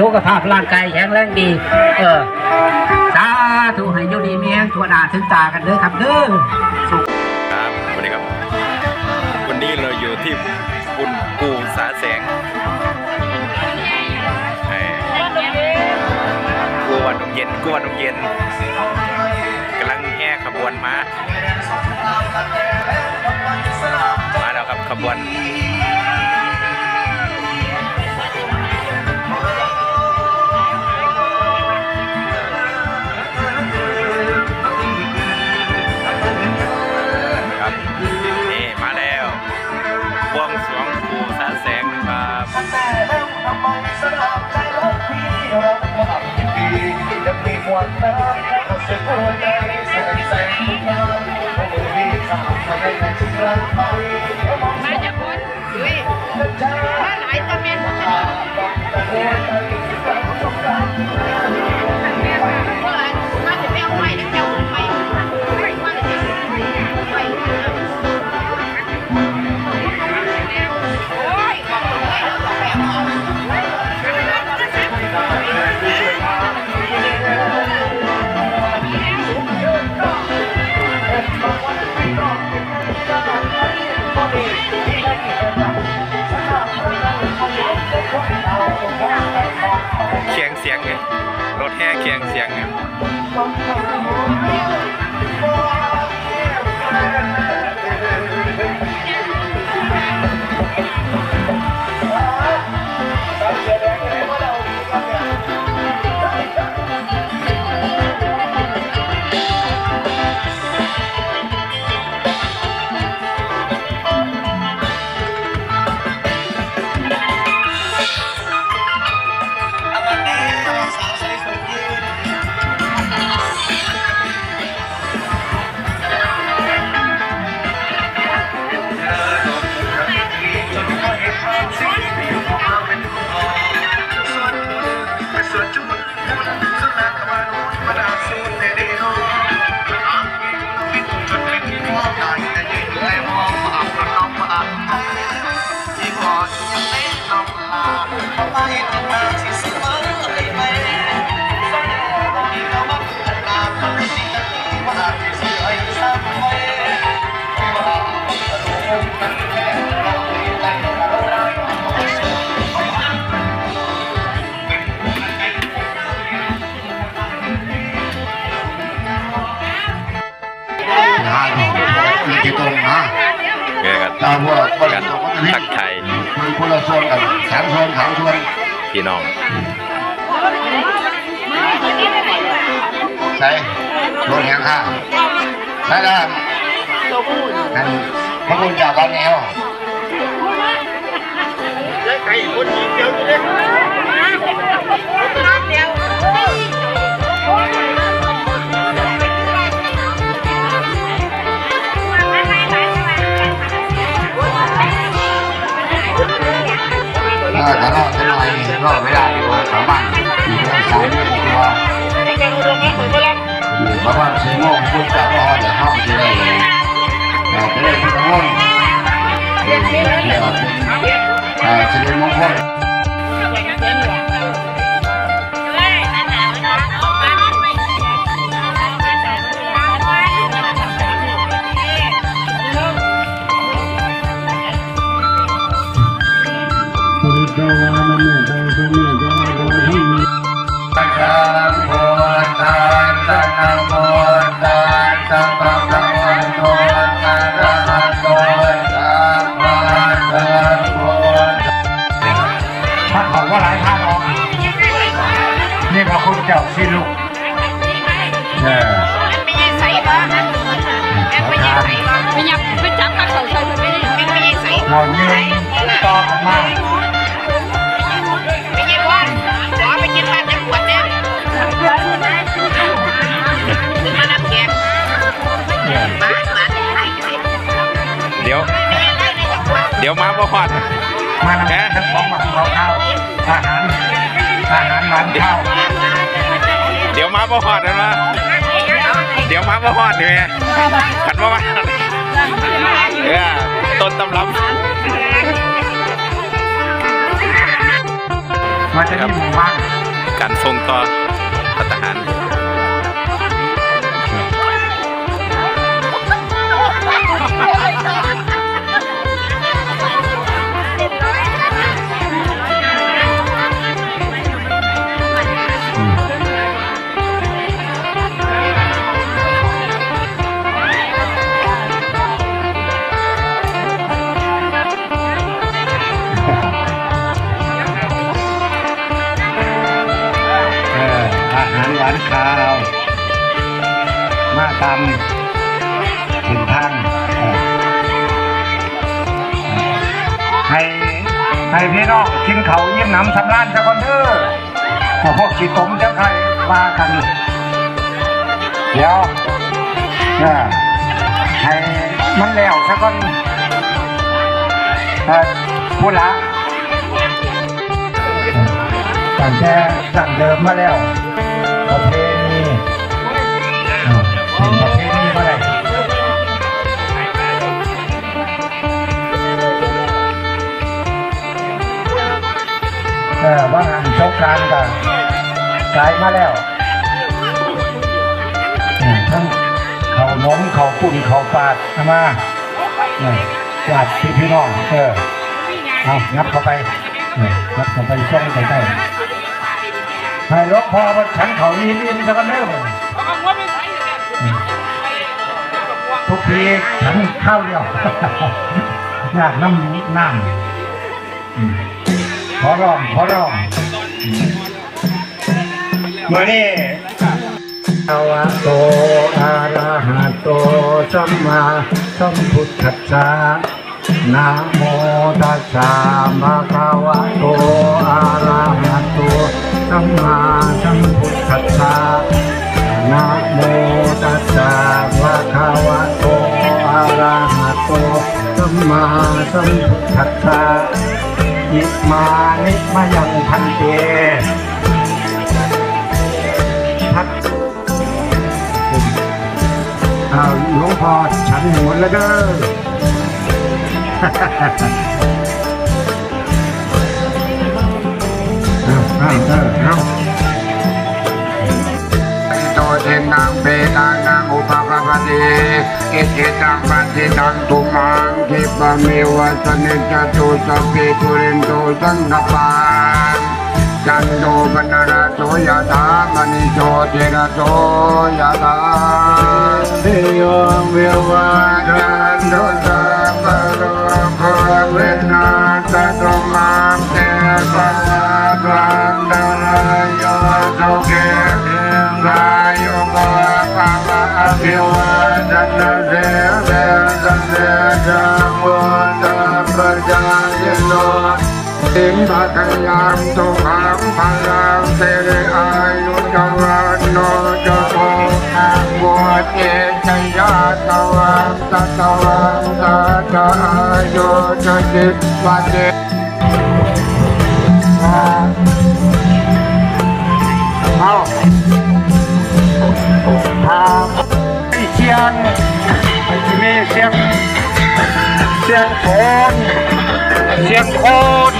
สุขภาพร่างกายแข็งแรงดี เออ สาธุให้อยู่ดีมีแรงทั่วหน้าถึงตากันเด้อครับเด้อสุขครับสวัสดีครับ วันนี้เราอยู่ที่บุญปูสาแสงกูวันดงเย็นกูวันดงเย็นกำลังแห่ขบวนมามาแล้วครับขบวน มาจากคนยุ้ยมาหลายตะเมนหมดเลย แค่เคียงเสียงเนี่ย มีกี่ตรงนะเกกันตามว่าคนกันทักไทายมันคนละโซนกันสามโซนสามโซนพี่น้องใช่โซนแหงข้าใช่แล้วนั่นพระคุณจากบ้านแนวถ้าถ้ารอ ดจะหน่อยรอดไม่ได้ดีกว่าสามบ้านอยู่ทางซ้ายนี่ดีกว่าอยู่มาบ้านเสียงโง่คุณจะรอเดี๋ยวเข้าไปได้เลยเราจะได้พุทธมนต์เป็นอ่าสิริมงคล จ้าสิลูกเออไม่ใช่ใส่บ้างไม่ใช่ใส่บ้างไม่ยับไม่จับข้าวใส่ไม่ได้ไม่ใช่ใส่หมอนยืนต่อกันมาไม่ใช่ว่าขอไปกินบ้านจะปวดเนี่ยมานับแขกบ้านบ้านไทยเดี๋ยว เดี๋ยวมาบ่ฮอดมานำทั้งของมาของข้าวอาหารอาหารหวานข้าวเดี๋ยวมาบ่ฮอดนะมาเดี๋ยวมาบ่ฮอดนี่แม่ขันบ่มาเออต้นตำรับมามันจะมีหมู่บ้านการส่งต่อพัฒหาร มาตำถึงทางให้ให้พี่น้องกินเขายิ้มหน้ำสำรานจะก่อนเด้อพวกพวกขี้ตมจะใครว่ากัน เดี๋ยวเออให้มันแล้วซะก่อนพูดละตั้งแต่ดั้งเดิมมาแล้วประเพ เออว่างานสงการกันกลายมาแล้วทั้งเขาวนมเขาปุ่นเขาปาดเอามาเนี่ยญาติพี่พี่น้องเออเอางับเข้าไปงับเข้าไปช่องใกล้ๆให้หลวงพ่อมาฉันเขานีนินสักกันเด้อทุกทีฉันข้าวเดียวอยากน้ำน้ำ ขอร้องขอร้องอืมเมื่อนี้อาวะโตอะระหะโตสัมมาสัมพุทธัสสะนะโมตัสสะภะคะวะโตอะระหะโตสัมมาสัมพุทธัสสะนะโมตัสสะภะคะวะโตอะระหะโตสัมมาสัมพุทธัสสะ อิมานิมายังพันเตพัดอ้าวหลวงพ่อฉันหมดแล้วเด้อเอาเอาเด้อา ตเทนังเปตานังอุปกปติอิจิตังปฏิตังตุมังคิปะเมวะสนิจจตุสัพพิปุเรนโตสังกปาจันโทปนระโสยถามณิโชติระโสยถาเทโยเววาจันโทสัพพะโลกขเวนัสตมัง สิงห์พยายามตุขังพลังเสรีอายุจวันโนจะโกบวชเจชยาตวังสัตวังสัตอายุจะจิตวัจเจเอาทางไอเชียงไอที่นี่เสียงเสียงโคนเสียงโคน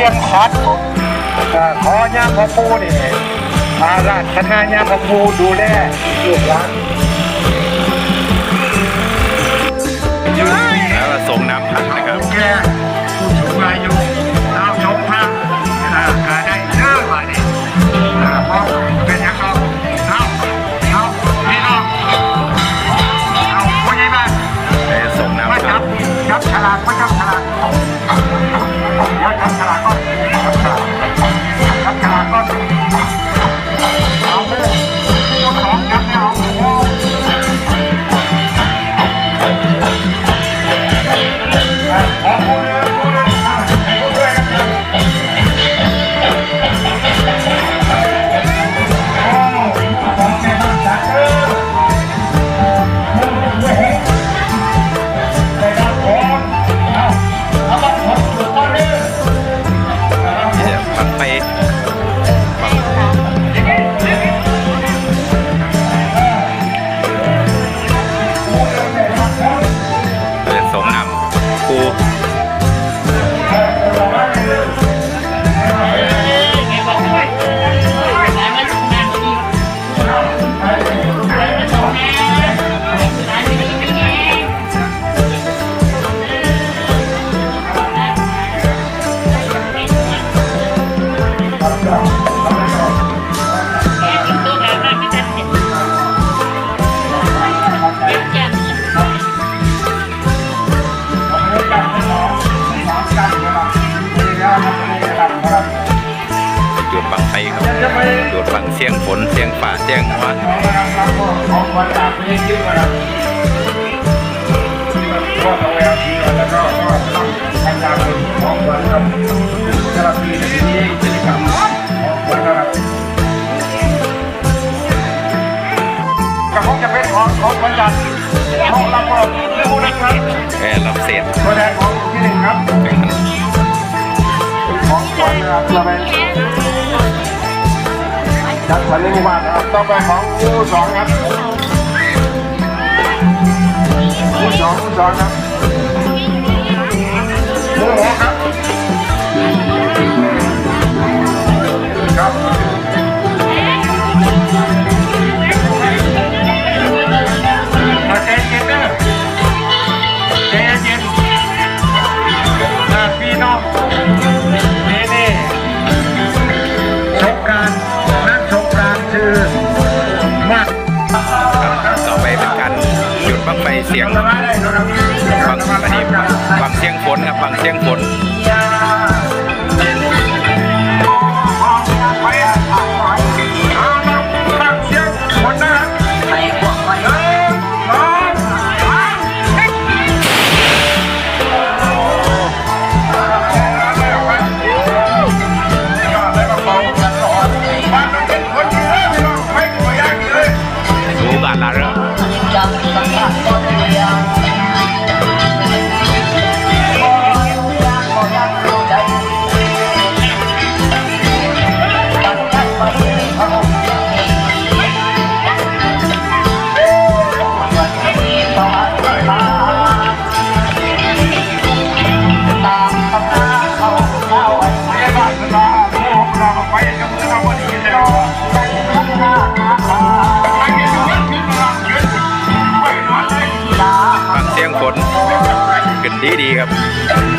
เสียงขอดก็ขอย่าพ่อปูนี่อาราธนาย่าพ่อปูดูแลลูกหลานแล้วก็ส่งน้ำพันนะครับแก่ผู้สูงอายุ สำหรับเศษตัวแดงของที่หนึ่งครับเป็นของควันะครับเราไปจัดขวัญหนึ่งบาทครับต้องไปของผู้สองครับผู้สองผู้สองครับผู้สองหัวครับครับ เสียงบางอันนี้บางเสียงฝนครับบางเสียงฝน Yeah.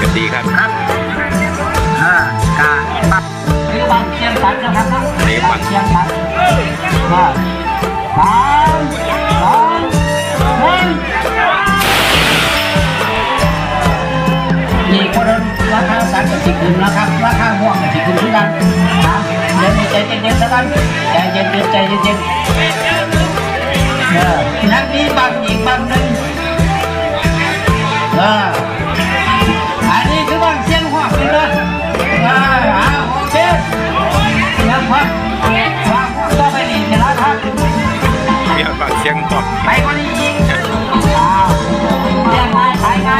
กันดีครับอ่ากาปักนี่บางเชียงปักนะครับนี่บางเชียงปักว่าสามสองหนึ่งนี่คนราคาสามกับสิบขึ้นนะครับราคาห่วงกับสิบขึ้นที่กันนะเดี๋ใจเย็นๆสักกันใจเย็นๆใจเย็นๆเออนักนี้บางหอีกบางหนึ่งเออ ครับวางพุ่งต่อไปก่อนนี้จริงอ้าวเรียกง่ายไปง่า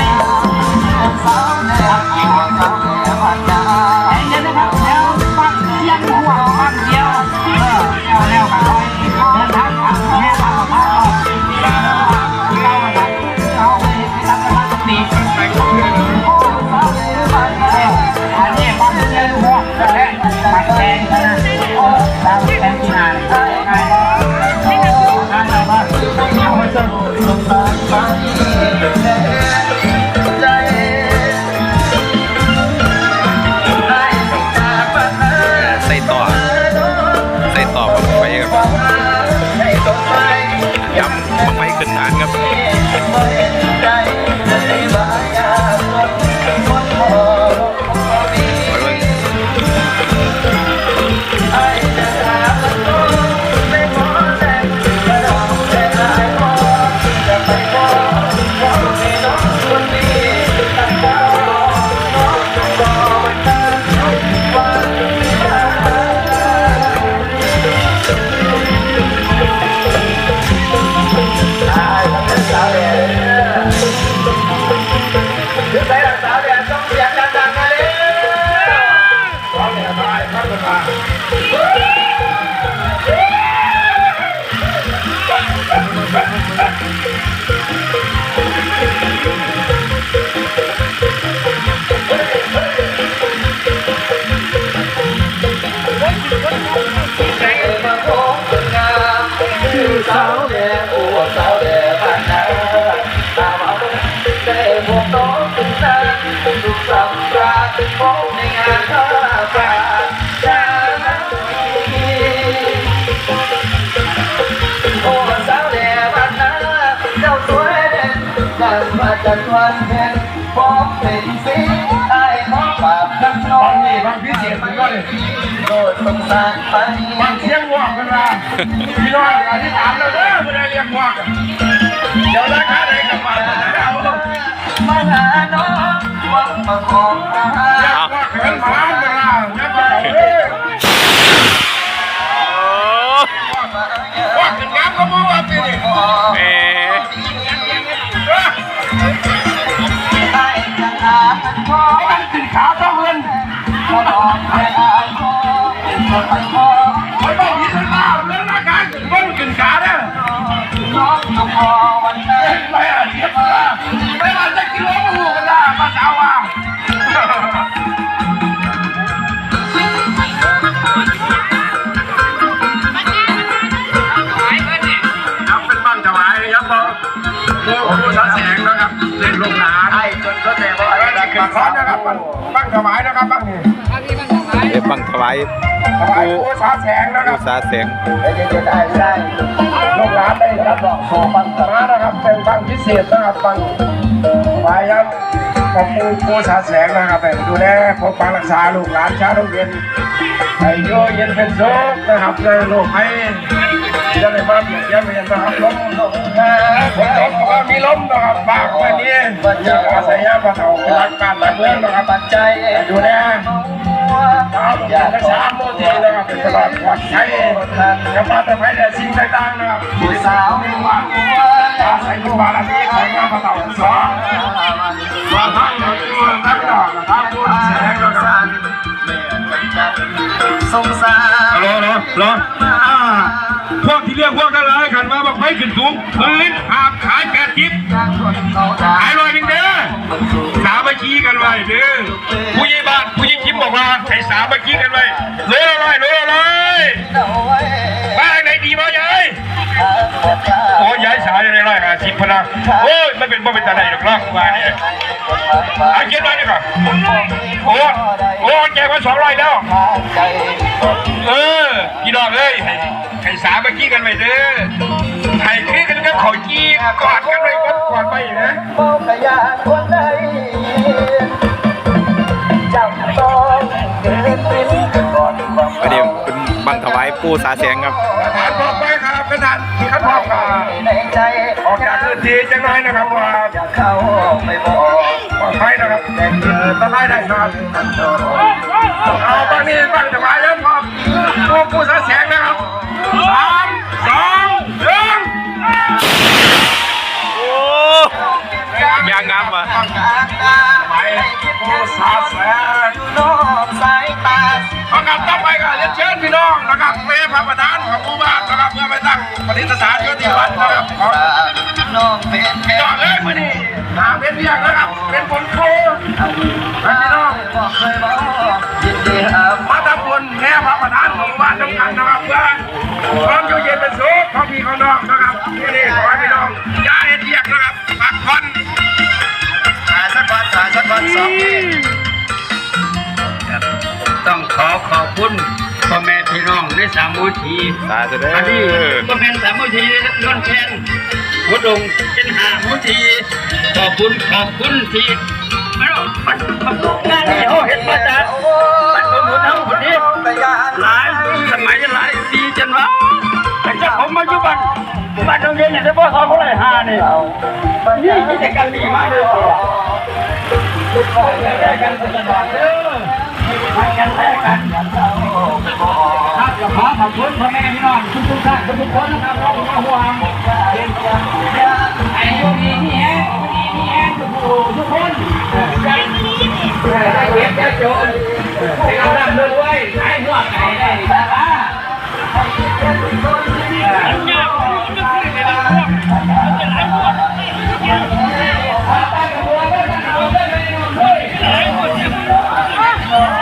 วันเพ็ญพบเป็นสีไอ้ท้อฝากทั้งน้องนี่บางพิเศษมันก็เลยโดดสงสารไปบางเสียงว่างกันละพี่น้องอธิษฐามเราเด้อไม่ได้เรียกว่างเดี๋ยวราคาไหนกลับมาเอามาหาน้องวังมาขออาหา ผู้ผู้สาแสงนะครับเล่นลูกหลานไอ้จนก็แต่ว่าแล้วนี่ขึ้นคอนนะครับบ้านถวายนะครับบ้านนี้เอฟบังถวายถวายผู้สาแสงนะคผู้รับสาแสงได้ได้ได้ลูกหลานได้รับรองโชว์บังธนานะครับเป็นบังพิเศษนะครับบังถวายครับของผู้ผู้สาแสงนะครับแต่ดูแลปกปักรักษาลูกหลานชาวโรงเรียนให้โยเย็นเป็นสุขนะครับในโลกให้ จะได้มาเปลี่ยนแปลงเรียนนะครับลมลมนะฝนตกก็มีลมนะครับบางวันนี้มีอาศัยพระเถาเป็นหลักการหลักเมืองนะครับปัจจัยดูแลชาวโรงเรียนทั้งสามโมทีนะครับเป็นตลอดปลอดภัยกับมาแต่ภัยแต่สิ่งต่างๆนะครับผู้สาวไม่ว่าอาศัยอยู่บ้านหลังนี้ของพระเถาทั้งสองส่วนทั้งหมดตัวนักดอกนะครับผู้แสงนะครับสงสารรอรอรอ พวกที่เรียกพวกนั้นร้ายขันมาบอกไม่ขึ้นสูงพื้นหาบขายแปดทิพขายลอยหนึ่งเด้อสามัคคีกันไว้เด้อผู้ยิ่บ้านผู้ยิ่งชิมบอกว่าให้สามัคคีกันไว้เลยลอยเลยลอยเอาไว้บ้านไหนดีบ้าโอ้ยาย สายในร้อยห้าสิบพนักโอ้ยมันเป็นบ่เป็นตาไหนหรอกล่ะว่าเนี่ยกฎหมายฟ้าเอาเขียนไว้ดีกว่าโอ้โอ้แจกมาสองร้อยแล้วเออพี่น้องเอ้ยให้ให้สามัคคีกันไว้เด้อให้คือกันกับเขาจีกอดกันไว้กันกอดไปนะมองกะยานคนใดจำต้องเดินเป็นก่อนความอันนี้เป็นบังถวายผู้สาแสงครับ ทหารพร้อมไปครับกระดานขันพร้อมกันในใจออกจากพื้นที่จังไรนะครับว่าอยากเข้าไปบอกปลอดภัยนะครับแต่เกิดต้นไม้ได้นะครับเอาบางนี้บางจังหวะเยอะพร้อมผู้ผู้สาแสงนะครับสามสองหนึ่งโอ้ยางงามว่ะไปผู้สาแสงนอกสายตาประกาศต่อไปก็เรียนเชิญพี่น้องนะครับเมย์พระประธานของหมู่บ้า ปตั้งปฏิสถานอยู่ที่วัดนะครับของน้องเป็นแม่พี่น้องเอ้ยมื่อนี้หาเป็นเพียงนะครับ เป็นผลโคเป็นพี่น้องบอกเคยบอกยินดีครับมาทำบุญแม่พระประธานของบ้านทั้งกันนะครับเพื่อนความอยู่เย็นเป็นสุขของพี่ของน้องนะครับที่นี่ขอให้พี่น้องอย่าเอ็ดเยียกนะครับพักผ่อนถ่ายสักวันถ่ายสักวันสองทีต้องขอขอบคุณ ในสามมูทีสาธุเด้อันนี้อก็เป็นสามมูทีนนแคนหัวดงเป็นหามูทีขอบคุณขอบคุณที่ไม่รู้มันมันงานที่เขาเห็นมาจากมันเป็นคนทั้งคนนี้กะยานหลายสมัยหลายปีจนว่าแต่ถ้าผมมาอยู่บ้านบ้านโรงเรียนเนี่ยจะพ่อสอนเขาเลยหานี่นี่กิจกรรมดีมากเลยแลกกันตลอดเด้อให้กันแลกกันครับกับ ขอขอบคุณพ่อแม่พี่น้องทุกทุกท่านทุกทุกคนนะครับเรามาห่วงไอ้พวกนี้นี่แฮะนี่นี่แฮะทุกทุกคนได้เก็บได้โจรให้เราดำเนินไว้ให้หัวไก่ได้ดาราเ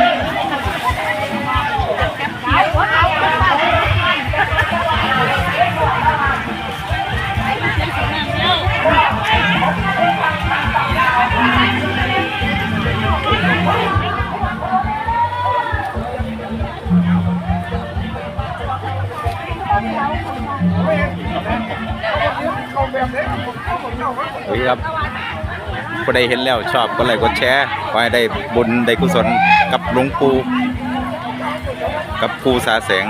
โอเคครับผู้ใดเห็นแล้วชอบก็ไลค์กดแชร์ขอให้ได้บุญได้กุศลกับหลวงปู่กับปูสาแสง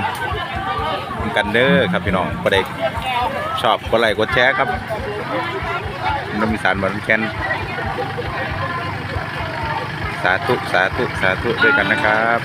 กันเด้อครับพี่น้องผู้ใดชอบก็ไลค์กดแชร์ครับนมีสารบอลแคนสาธุ สาธุ สาธุด้วยกันนะครับ